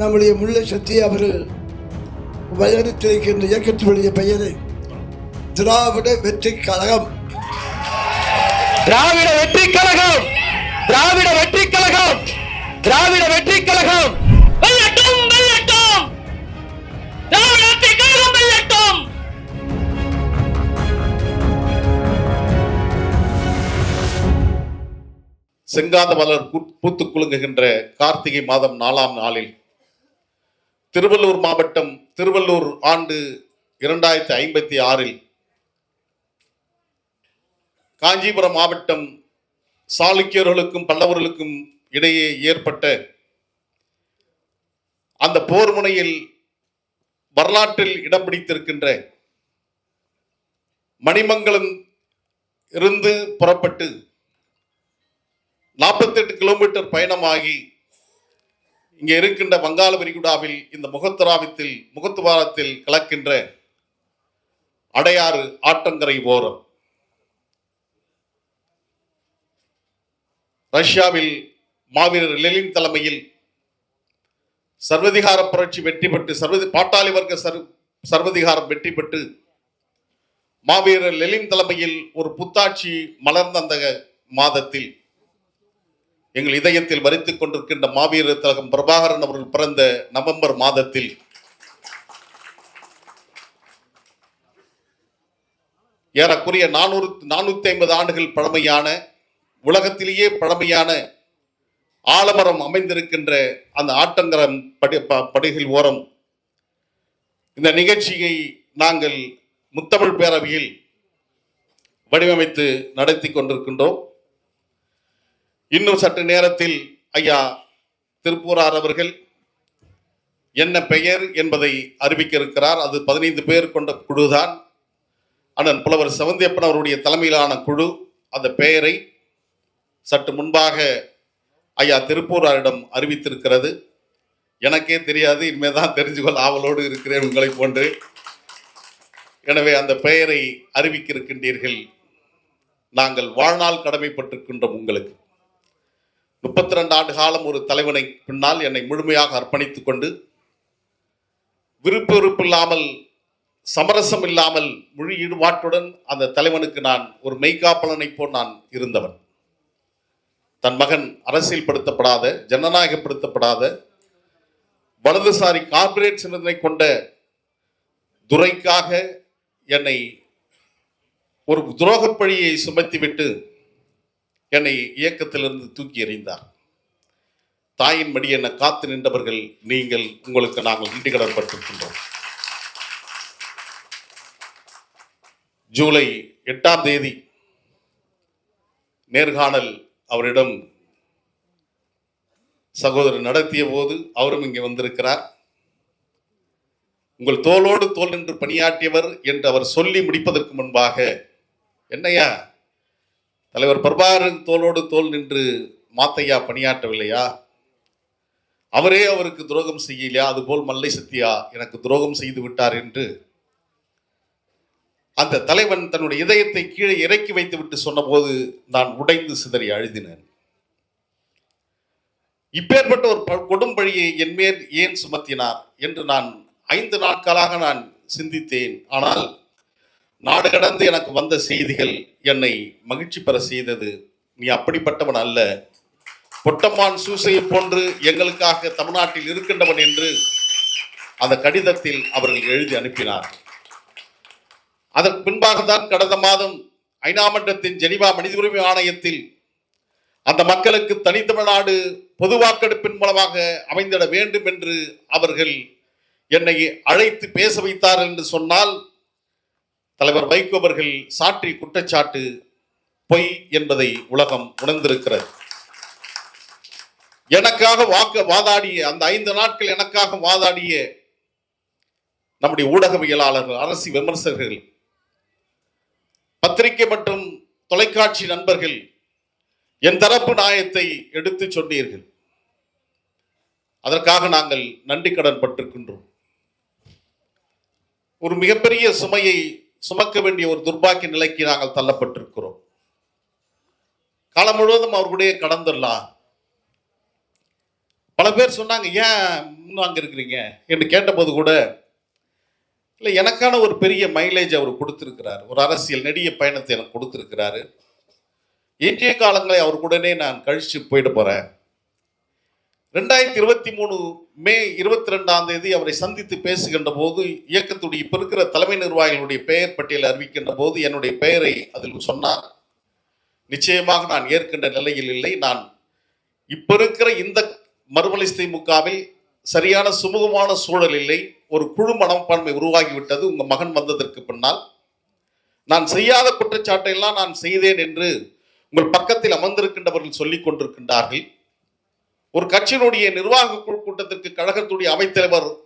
நம்முடைய முல்லை சக்தி அவர்கள் வழிநடத்திருக்கின்ற இயக்கத்தினுடைய பெயரை திராவிட வெற்றி கழகம். திராவிட வெற்றி கழகம்! திராவிட வெற்றி கழகம்! திராவிட வெற்றி கழகம்! வெல்லட்டும் வெல்லட்டும்! திராவிட வெற்றி கழகம் வெல்லட்டும்! செங்காந்த மலர் பூ- பூத்துக் குலுங்குகின்ற கார்த்திகை மாதம் நாலாம் நாளில் திருவள்ளூர் மாவட்டம் திருவள்ளூர் ஆண்டு இரண்டாயிரத்தி ஐம்பத்தி ஆறில் காஞ்சிபுரம் மாவட்டம் சாளுக்கியர்களுக்கும் பல்லவர்களுக்கும் இடையே ஏற்பட்ட அந்த போர் முனையில் வரலாற்றில் இடம் பிடித்திருக்கின்ற மணிமங்கலம் இருந்து புறப்பட்டு நாற்பத்தெட்டு கிலோமீட்டர் பயணமாகி இங்கே இருக்கின்ற வங்காள விரிகுடாவில் இந்த முகத்துராவித்தில் முகத்துவாரத்தில் கலக்கின்ற அடையாறு ஆற்றங்கரை ஓரம். ரஷ்யாவில் மாவீரர் லெலின் தலைமையில் சர்வதிகார புரட்சி வெற்றி பெற்று சர்வதி பாட்டாளி வர்க்க சர் சர்வதிகாரம் வெற்றி பெற்று மாவீரர் லெலின் தலைமையில் ஒரு புத்தாட்சி மலர்ந்த அந்த மாதத்தில் எங்கள் இதயத்தில் வரித்துக் கொண்டிருக்கின்ற மாவீரர் திலகம் பிரபாகரன் அவர்கள் பிறந்த நவம்பர் மாதத்தில். ஏறக்குறைய நானூறு நானூத்தி ஐம்பது ஆண்டுகள் பழமையான உலகத்திலேயே பழமையான ஆலமரம் அமைந்திருக்கின்ற அந்த ஆட்டங்கரம் படி ப- படுகில் ஓரம். இந்த நிகழ்ச்சியை நாங்கள் முத்தமிழ் பேரவையில் வடிவமைத்து நடத்தி கொண்டிருக்கின்றோம். இன்னும் சற்று நேரத்தில் ஐயா திருப்பூரார் அவர்கள் என்ன பெயர் என்பதை அறிவிக்க இருக்கிறார் அது பதினைந்து பேர் கொண்ட குழுதான். அண்ணன் புலவர் செவந்தியப்பன் அவருடைய தலைமையிலான குழு அந்த பெயரை சற்று முன்பாக ஐயா திருப்பூராரிடம் அறிவித்திருக்கிறது. எனக்கே தெரியாது இனிமேல் தான் தெரிஞ்சுக்கொள்ள ஆவலோடு இருக்கிறேன் உங்களை போன்று. எனவே அந்த பெயரை அறிவிக்க இருக்கின்றீர்கள் நாங்கள் வாழ்நாள் கடமைப்பட்டிருக்கின்றோம் உங்களுக்கு. முப்பத்தி ரெண்டு ஆண்டு காலம் ஒரு தலைவனை பின்னால் என்னை முழுமையாக அர்ப்பணித்துக் கொண்டு விருப்பு இல்லாமல் சமரசம் இல்லாமல் முழு ஈடுபாட்டுடன் அந்த தலைவனுக்கு நான் ஒரு மெய்காப்பலனை போல் நான் இருந்தவன். தன் மகன் அரசியல்படுத்தப்படாத ஜனநாயகப்படுத்தப்படாத வலதுசாரி கார்பரேட் சிந்தனை கொண்ட துரைக்காக என்னை ஒரு துரோகப்பழியை சுமத்திவிட்டு என்னை இயக்கத்திலிருந்து தூக்கி எறிந்தார். தாயின் மடி என்னை காத்து நின்றவர்கள் நீங்கள் உங்களுக்கு நாங்கள் கண்டிக்கடப்பட்டிருக்கின்றோம் ஜூலை எட்டாம் தேதி நேர்காணல் அவரிடம் சகோதரர் நடத்திய போது அவரும் இங்கே வந்திருக்கிறார். உங்கள் தோளோடு தோல் நின்று பணியாற்றியவர் என்று அவர் சொல்லி முடிப்பதற்கு முன்பாக என்னையா தலைவர் பிரபாகரன் தோளோடு தோல் நின்று மாத்தையா பணியாற்றவில்லையா? அவரே அவருக்கு துரோகம் செய்யலையா? அதுபோல் மல்லை சத்தியா எனக்கு துரோகம் செய்து விட்டார் என்று அந்த தலைவன் தன்னுடைய இதயத்தை கீழே இறக்கி வைத்துவிட்டு சொன்னபோது நான் உடைந்து சிதறி அழுதினேன். இப்பேற்பட்ட ஒரு ப- கொடும்பழியை என் மேல் ஏன் சுமத்தினார்? என்று நான் ஐந்து நாட்களாக நான் சிந்தித்தேன். ஆனால் நாடு கடந்து எனக்கு வந்த செய்திகள் என்னை மகிழ்ச்சி பெற செய்தது. நீ அப்படிப்பட்டவன் அல்ல. பொட்டம்மான் சூசையை போன்று எங்களுக்காக தமிழ்நாட்டில் இருக்கின்றவன் என்று அந்த கடிதத்தில் அவர்கள் எழுதி அனுப்பினார். அதற்கு பின்பாக தான் கடந்த மாதம் ஐநா மன்றத்தின் ஜெனிவா மனித உரிமை ஆணையத்தில் அந்த மக்களுக்கு தனித்தமிழ்நாடு பொது வாக்கெடுப்பின் மூலமாக அமைந்திட வேண்டும் என்று அவர்கள் என்னை அழைத்து பேச வைத்தார் என்று சொன்னால் தலைவர் வைகோ அவர்கள் சாற்றி குற்றச்சாட்டு பொய் என்பதை உலகம் உணர்ந்திருக்கிறது. எனக்காக வாக்கு வாதாடிய அந்த ஐந்து நாட்கள் எனக்காக வாதாடிய நம்முடைய ஊடகவியலாளர்கள் அரசு விமர்சகர்கள் பத்திரிகை மற்றும் தொலைக்காட்சி நண்பர்கள் என் தரப்பு நியாயத்தை எடுத்து சொன்னீர்கள். அதற்காக நாங்கள் நன்றி கடன் பட்டிருக்கின்றோம். ஒரு மிகப்பெரிய சுமையை சுமக்க வேண்டிய ஒரு துர்பாக்கிய நிலைக்கு நாங்கள் தள்ளப்பட்டிருக்கிறோம். காலம் முழுவதும் அவர்களுடைய கடந்துடலாம். பல பேர் சொன்னாங்க ஏன் இன்னும் அங்கே இருக்கிறீங்க? என்று கேட்டபோது கூட இல்லை எனக்கான ஒரு பெரிய மைலேஜ் அவர் கொடுத்துருக்கிறார். ஒரு அரசியல் நெடிய பயணத்தை எனக்கு கொடுத்துருக்கிறாரு. இன்றைய காலங்களை அவர் கூடனே நான் கழித்து போயிட போகிறேன் ரெண்டாயிரத்தி இருபத்தி மூணு மே இருபத்தி ரெண்டாம் தேதி அவரை சந்தித்து பேசுகின்ற போது இயக்கத்துடைய இப்போ இருக்கிற தலைமை நிர்வாகிகளுடைய பெயர் பட்டியலை அறிவிக்கின்ற போது என்னுடைய பெயரை அதில் சொன்னார். நிச்சயமாக நான் ஏற்கின்ற நிலையில் இல்லை. நான் இப்போ இருக்கிற இந்த மறுமலை திமுகவில் சரியான சுமூகமான சூழல் இல்லை. ஒரு குழு மனப்பான்மை உருவாகிவிட்டது. உங்கள் மகன் வந்ததற்கு பின்னால். நான் செய்யாத குற்றச்சாட்டை எல்லாம் நான் செய்தேன் என்று உங்கள் பக்கத்தில் அமர்ந்திருக்கின்றவர்கள் சொல்லிக் கொண்டிருக்கின்றார்கள். ஒரு கட்சியினுடைய நிர்வாக குழு கூட்டத்திற்கு கழகத்துடைய அவைத்தலைவர்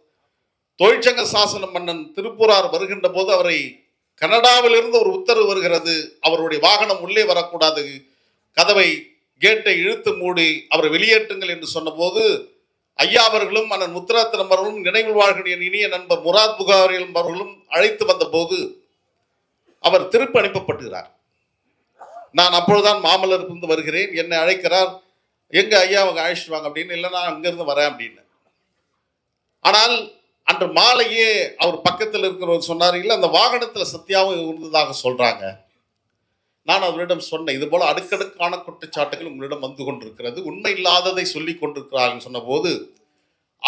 தொழிற்சங்க சாசன மன்னன் திருப்பூரார் வருகின்ற போது அவரை கனடாவிலிருந்து ஒரு உத்தரவு வருகிறது. அவருடைய வாகனம் உள்ளே வரக்கூடாது. கதவை கேட்டை இழுத்து மூடி அவரை வெளியேற்றுங்கள் என்று சொன்னபோது ஐயா அவர்களும் அண்ணன் முத்துராத்திரம் அவர்களும் நினைவில் வாழ்கிற என் இனிய நண்பர் முராத் புகாரிலும் அவர்களும் அழைத்து வந்தபோது அவர் திருப்பி அனுப்பப்படுகிறார் நான் அப்பொழுதுதான் வந்து வருகிறேன். என்னை அழைக்கிறார் எங்கள் ஐயா அவங்க அழைச்சிட்டு வாங்க அப்படின்னு இல்லை நான் அங்கேருந்து வரேன் அப்படின்னு. ஆனால் அன்று மாலையே அவர் பக்கத்தில் இருக்கிறவர் சொன்னார் இல்லை அந்த வாகனத்தில் சத்தியாவும் இருந்ததாக சொல்கிறாங்க நான் அவரிடம் சொன்னேன் இதுபோல் அடுக்கடுக்கான குற்றச்சாட்டுகள் உங்களிடம் வந்து கொண்டிருக்கிறது. உண்மை இல்லாததை சொல்லி கொண்டிருக்கிறார்கள் சொன்னபோது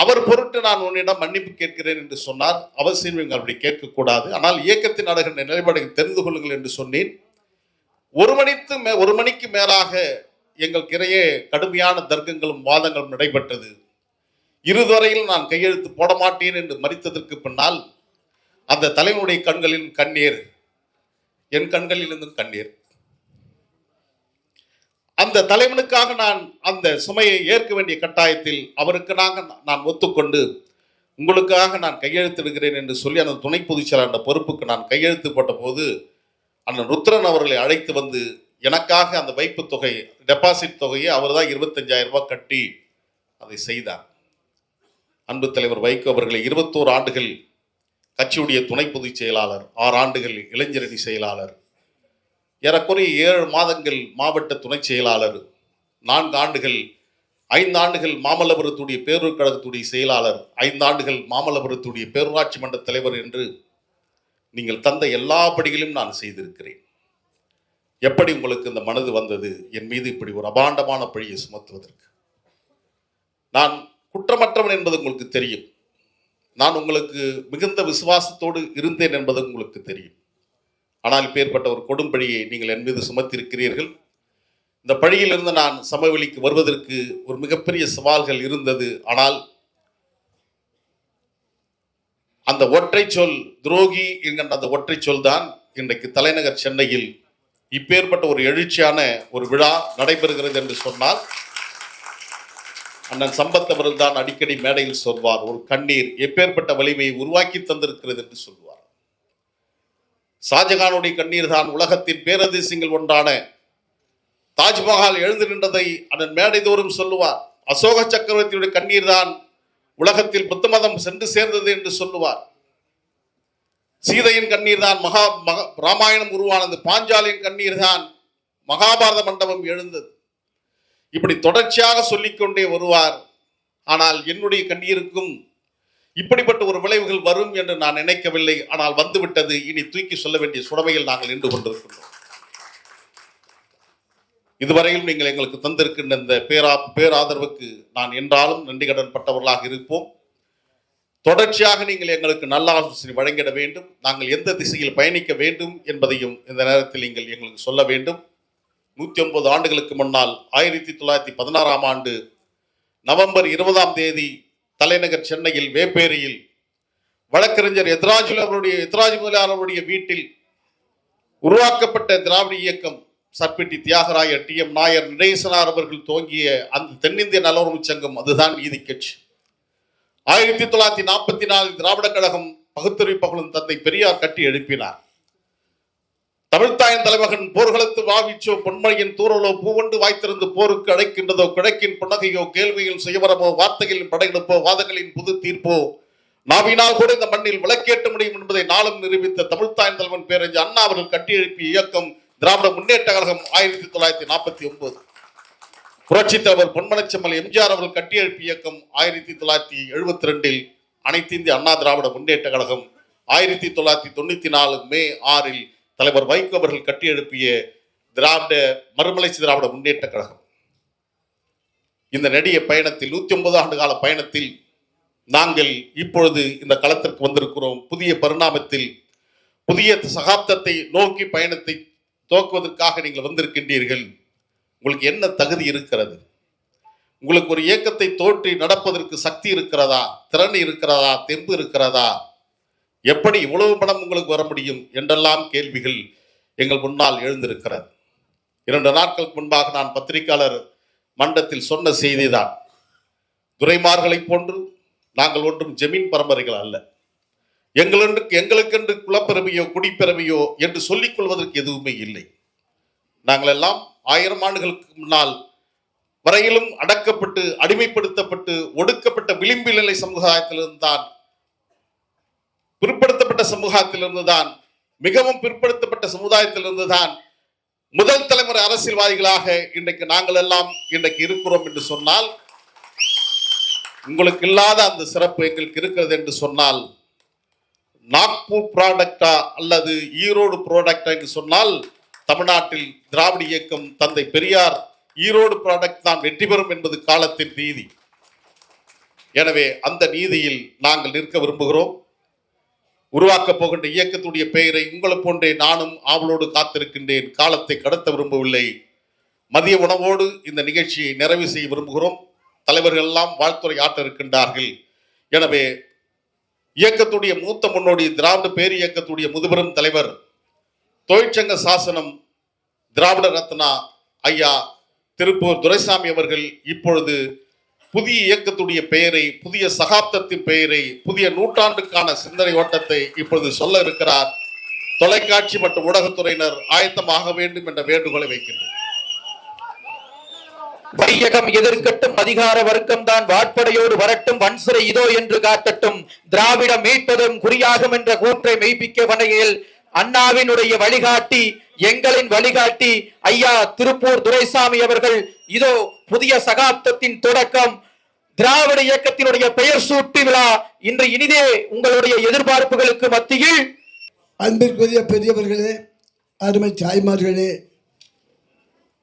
அவர் பொருட்டு நான் உன்னிடம் மன்னிப்பு கேட்கிறேன் என்று சொன்னார். அவசியம் நீங்கள் அப்படி கேட்கக்கூடாது. ஆனால் இயக்கத்தின் அடகின்ற நிலைப்பாடுகள் தெரிந்து கொள்ளுங்கள் என்று சொன்னேன். ஒரு மணிக்கு மே ஒரு மணிக்கு மேலாக எங்களுக்கிடையே கடுமையான தர்க்கங்களும் வாதங்களும் நடைபெற்றது. இருதுவரையில் நான் கையெழுத்து போட மாட்டேன் என்று மறித்ததற்கு பின்னால் அந்த தலைவனுடைய கண்களின் கண்ணீர் என் கண்களிலிருந்தும் கண்ணீர். அந்த தலைவனுக்காக நான் அந்த சுமையை ஏற்க வேண்டிய கட்டாயத்தில் அவருக்கு நாங்கள் நான் ஒத்துக்கொண்டு உங்களுக்காக நான் கையெழுத்திடுகிறேன் என்று சொல்லி அந்த துணை பொதுச்செயலாளர் என்ற பொறுப்புக்கு நான் கையெழுத்து போட்ட போது அந்த ருத்ரன் அவர்களை அழைத்து வந்து எனக்காக அந்த வைப்பு தொகை டெபாசிட் தொகையை அவர் தான் இருபத்தஞ்சாயிரம் ரூபாய் கட்டி அதை செய்தார். அன்பு தலைவர் வைகோ அவர்களை இருபத்தோரு ஆண்டுகள் கட்சியுடைய துணை பொதுச் செயலாளர் ஆறு ஆண்டுகள் இளைஞரணி செயலாளர் ஏறக்குறைய ஏழு மாதங்கள் மாவட்ட துணை செயலாளர் நான்கு ஆண்டுகள் ஐந்து ஆண்டுகள் மாமல்லபுரத்துடைய பேரூர் கழகத்துடைய செயலாளர் ஐந்து ஆண்டுகள் மாமல்லபுரத்துடைய பேரூராட்சி மன்ற தலைவர் என்று நீங்கள் தந்த எல்லா படிகளிலும் நான் செய்திருக்கிறேன். எப்படி உங்களுக்கு இந்த மனது வந்தது? என் மீது இப்படி ஒரு அபாண்டமான பழியை சுமத்துவதற்கு. நான் குற்றமற்றவன் என்பது உங்களுக்கு தெரியும். நான் உங்களுக்கு மிகுந்த விசுவாசத்தோடு இருந்தேன் என்பது உங்களுக்கு தெரியும். ஆனால் இப்பேற்பட்ட ஒரு கொடும்பழியை நீங்கள் என் மீது சுமத்திருக்கிறீர்கள். இந்த பழியிலிருந்து நான் சமவெளிக்கு வருவதற்கு ஒரு மிகப்பெரிய சவால்கள் இருந்தது. ஆனால் அந்த ஒற்றை சொல் துரோகி என்கின்ற அந்த ஒற்றை சொல் தான் இன்றைக்கு தலைநகர் சென்னையில் இப்பேற்பட்ட ஒரு எழுச்சியான ஒரு விழா நடைபெறுகிறது என்று சொன்னால் அண்ணன் சம்பத் அவர்கள் தான் அடிக்கடி மேடையில் சொல்வார் ஒரு கண்ணீர் எப்பேற்பட்ட வலிமையை உருவாக்கி தந்திருக்கிறது என்று சொல்வார். ஷாஜகானுடைய கண்ணீர் தான் உலகத்தின் பேரதிசயங்கள் ஒன்றான தாஜ்மஹால் எழுந்து நின்றதை அண்ணன் மேடை தோறும் சொல்லுவார். அசோக சக்கரவர்த்தியுடைய கண்ணீர் தான் உலகத்தில் புத்த மதம் சென்று சேர்ந்தது என்று சொல்லுவார். சீதையின் கண்ணீர் தான் மகா மகா ராமாயணம் உருவானது. பாஞ்சாலியின் கண்ணீர் தான் மகாபாரத மண்டபம் எழுந்தது. இப்படி தொடர்ச்சியாக சொல்லிக்கொண்டே வருவார். ஆனால் என்னுடைய கண்ணீருக்கும் இப்படிப்பட்ட ஒரு விளைவுகள் வரும் என்று நான் நினைக்கவில்லை. ஆனால் வந்துவிட்டது. இனி தூக்கி சொல்ல வேண்டிய சுடமையில் நாங்கள் நின்று கொண்டிருக்கின்றோம். இதுவரையில் நீங்கள் எங்களுக்கு தந்திருக்கின்ற இந்த பேரா பேராதரவுக்கு நான் என்றாலும் நன்றி கடன் பட்டவர்களாக இருப்போம். தொடர்ச்சியாக நீங்கள் எங்களுக்கு நல்ல ஆலோசனை வழங்கிட வேண்டும். நாங்கள் எந்த திசையில் பயணிக்க வேண்டும் என்பதையும் இந்த நேரத்தில் நீங்கள் எங்களுக்கு சொல்ல வேண்டும். நூற்றி ஒன்பது ஆண்டுகளுக்கு முன்னால் ஆயிரத்தி தொள்ளாயிரத்தி பதினாறாம் ஆண்டு நவம்பர் இருபதாம் தேதி தலைநகர் சென்னையில் வேப்பேரியில் வழக்கறிஞர் எத்ராஜுல் அவருடைய எத்ராஜ் முதலியார் அவருடைய வீட்டில் உருவாக்கப்பட்ட திராவிட இயக்கம் சர்பிட்டி தியாகராய டி எம் நாயர் நடேசனார் அவர்கள் துவங்கிய அந்த தென்னிந்திய நலவுரிமை சங்கம் அதுதான் நீதி கட்சி. ஆயிரத்தி தொள்ளாயிரத்தி நாற்பத்தி நாலில் திராவிட கழகம் பகுத்தறிவு பகலும் தந்தை பெரியார் கட்டி எழுப்பினார். தமிழ்த்தாயின் தலைமகன் போர்களத்து வாவிச்சோ பொன்மணியின் தூரலோ பூவண்டு வாய்த்திருந்து போருக்கு அழைக்கின்றதோ கிழக்கின் புன்னகையோ கேள்வியில் சுயவரமோ வார்த்தைகளின் படையெடுப்போ வாதங்களின் புது தீர்ப்போ நாவினால் கூட இந்த மண்ணில் விளக்கேற்ற முடியும் என்பதை நாளும் நிரூபித்த தமிழ்த்தாயின் தலைவன் பேரஞ்சு அண்ணா அவர்கள் கட்டி எழுப்பிய இயக்கம் திராவிட முன்னேற்ற கழகம் ஆயிரத்தி தொள்ளாயிரத்தி நாற்பத்தி ஒன்பது. புரட்சித் தலைவர் பொன்மனச்செம்மல் எம்ஜிஆர் அவர்கள் கட்டியெழுப்பு இயக்கம் ஆயிரத்தி தொள்ளாயிரத்தி எழுபத்தி ரெண்டில் அனைத்து இந்திய அண்ணா திராவிட முன்னேற்ற கழகம் ஆயிரத்தி தொள்ளாயிரத்தி தொண்ணூத்தி நாலு மே ஆறில் தலைவர் வைகோ அவர்கள் கட்டியெழுப்பிய திராவிட மறுமலர்ச்சி திராவிட முன்னேற்ற கழகம். இந்த நெடிய பயணத்தில் நூத்தி ஒன்பது ஆண்டு கால பயணத்தில் நாங்கள் இப்பொழுது இந்த களத்திற்கு வந்திருக்கிறோம். புதிய பரிணாமத்தில் புதிய சகாப்தத்தை நோக்கி பயணத்தை துவக்குவதற்காக நீங்கள் வந்திருக்கின்றீர்கள். உங்களுக்கு என்ன தகுதி இருக்கிறது? உங்களுக்கு ஒரு இயக்கத்தை தோற்றி நடப்பதற்கு சக்தி இருக்கிறதா? திறன் இருக்கிறதா? தெம்பு இருக்கிறதா? எப்படி இவ்வளவு பணம் உங்களுக்கு வர முடியும்? என்றெல்லாம் கேள்விகள் எங்கள் முன்னால் எழுந்திருக்கிறது. இரண்டு நாட்களுக்கு முன்பாக நான் பத்திரிகையாளர் மண்டத்தில் சொன்ன செய்திதான். துரைமார்களைப் போன்று நாங்கள் ஒன்றும் ஜெமீன் பரம்பரைகள் அல்ல. எங்களுக்கு எங்களுக்கென்று குலப்பெருமையோ குடிப்பெருமையோ என்று சொல்லிக் கொள்வதற்கு எதுவுமே இல்லை. நாங்கள் எல்லாம் ஆயிரம் ஆண்டுகளுக்கு முன்னால் வரையிலும் அடக்கப்பட்டு அடிமைப்படுத்தப்பட்டு ஒடுக்கப்பட்ட விளிம்பு நிலை சமுதாயத்திலிருந்து தான் பிற்படுத்தப்பட்ட சமூகத்திலிருந்து தான் மிகவும் பிற்படுத்தப்பட்ட சமுதாயத்திலிருந்து தான் முதல் தலைமுறை அரசியல்வாதிகளாக இன்றைக்கு நாங்கள் எல்லாம் இன்றைக்கு இருக்கிறோம் என்று சொன்னால் உங்களுக்கு இல்லாத அந்த சிறப்பு எங்களுக்கு இருக்கிறது என்று சொன்னால் நாக்பூர் ப்ராடக்டா அல்லது ஈரோடு ப்ராடக்டா என்று சொன்னால் தமிழ்நாட்டில் திராவிட இயக்கம் தந்தை பெரியார் ஈரோடு ப்ராடக்ட் தான் வெற்றி பெறும் என்பது காலத்தின் நீதி. எனவே அந்த நீதியில் நாங்கள் நிற்க விரும்புகிறோம். உருவாக்கப் போகின்ற இயக்கத்துடைய பெயரை உங்களை போன்றே நானும் ஆவலோடு காத்திருக்கின்றேன். காலத்தை கடத்த விரும்பவில்லை. மதிய உணவோடு இந்த நிகழ்ச்சியை நிறைவு செய்ய விரும்புகிறோம். தலைவர்கள் எல்லாம் வாழ்த்துறை ஆற்ற இருக்கின்றார்கள். எனவே இயக்கத்துடைய மூத்த முன்னோடி திராவிட பேர் இயக்கத்துடைய முதுபெரும் தலைவர் தொழிற்சங்க சாசனம் திராவிட ரத்னா ஐயா திருப்பூர் துரைசாமி அவர்கள் இப்பொழுது புதிய இயக்கத்துடைய பெயரை புதிய சகாப்தத்தின் பெயரை புதிய நூற்றாண்டுக்கான சிந்தனை ஓட்டத்தை இப்பொழுது சொல்ல இருக்கிறார். தொலைக்காட்சி மற்றும் ஊடகத்துறையினர் ஆயத்தமாக வேண்டும் என்ற வேண்டுகோளை வைக்கின்றனர் வையகம் எதிர்க்கட்டும் அதிகார வர்க்கம் தான் வாட்படையோடு வரட்டும் வன்சிறை இதோ என்று காட்டட்டும் திராவிடம் மீட்பதும் குறியாகும் என்ற கூற்றை மெய்ப்பிக்க வகையில் அண்ணாவினுடைய வழிகாட்டி எங்களின் வழிகாட்டி ஐயா திருப்பூர் துரைசாமி அவர்கள். இதோ புதிய சகாப்தத்தின் தொடக்கம். திராவிட இயக்கத்தினுடைய பெயர் சூட்டு விழா. இன்று இனிதே உங்களுடைய எதிர்பார்ப்புகளுக்கு மத்தியில். அன்பிற்குரிய பெரியவர்களே அருமை தாய்மார்களே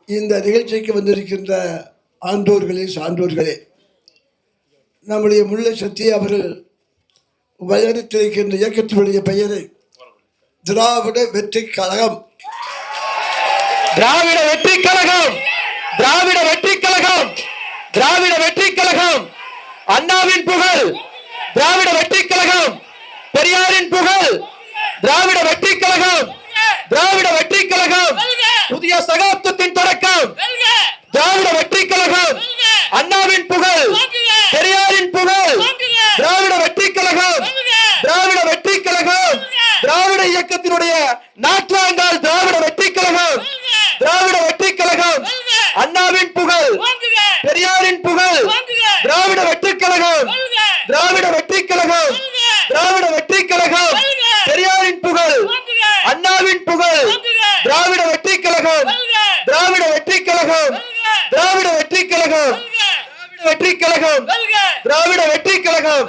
இந்த நிகழ்ச்சிக்கு வந்திருக்கின்ற ஆண்டோர்களே சான்றோர்களே நம்முடைய முல்லை சத்யா அவர்கள் வயறுத்திருக்கின்ற இயக்கத்தினுடைய பெயரை திராவிட வெற்றி கழகம். திராவிட வெற்றி கழகம். திராவிட வெற்றி கழகம். திராவிட வெற்றி கழகம். அண்ணாவின் புகழ். திராவிட வெற்றி கழகம். பெரியாரின் புகழ். திராவிட வெற்றி கழகம். திராவிட வெற்றி கழகம். புதிய சகாப்தத்தின் தொடக்கம். திராவிட வெற்றி கழகம். அண்ணாவின் புகழ். பெரியாரின் புகழ் திராவிட வெற்றி கழகம் திராவிட வெற்றி கழகம் திராவிட இயக்கத்தினுடைய நாற்றாங்கால் திராவிட வெற்றி கழகம் திராவிட வெற்றி கழகம் அண்ணாவின் புகழ் பெரியாரின் புகழ் திராவிட வெற்றி கழகம் திராவிட வெற்றி கழகம் திராவிட வெற்றி கழகம் பெரியாரின் புகழ் அண்ணாவின் புகழ் திராவிட வெற்றி கழகம் திராவிட வெற்றி கழகம் திராவிட வெற்றி கழகம் வெற்றி கழகம் திராவிட வெற்றி கழகம்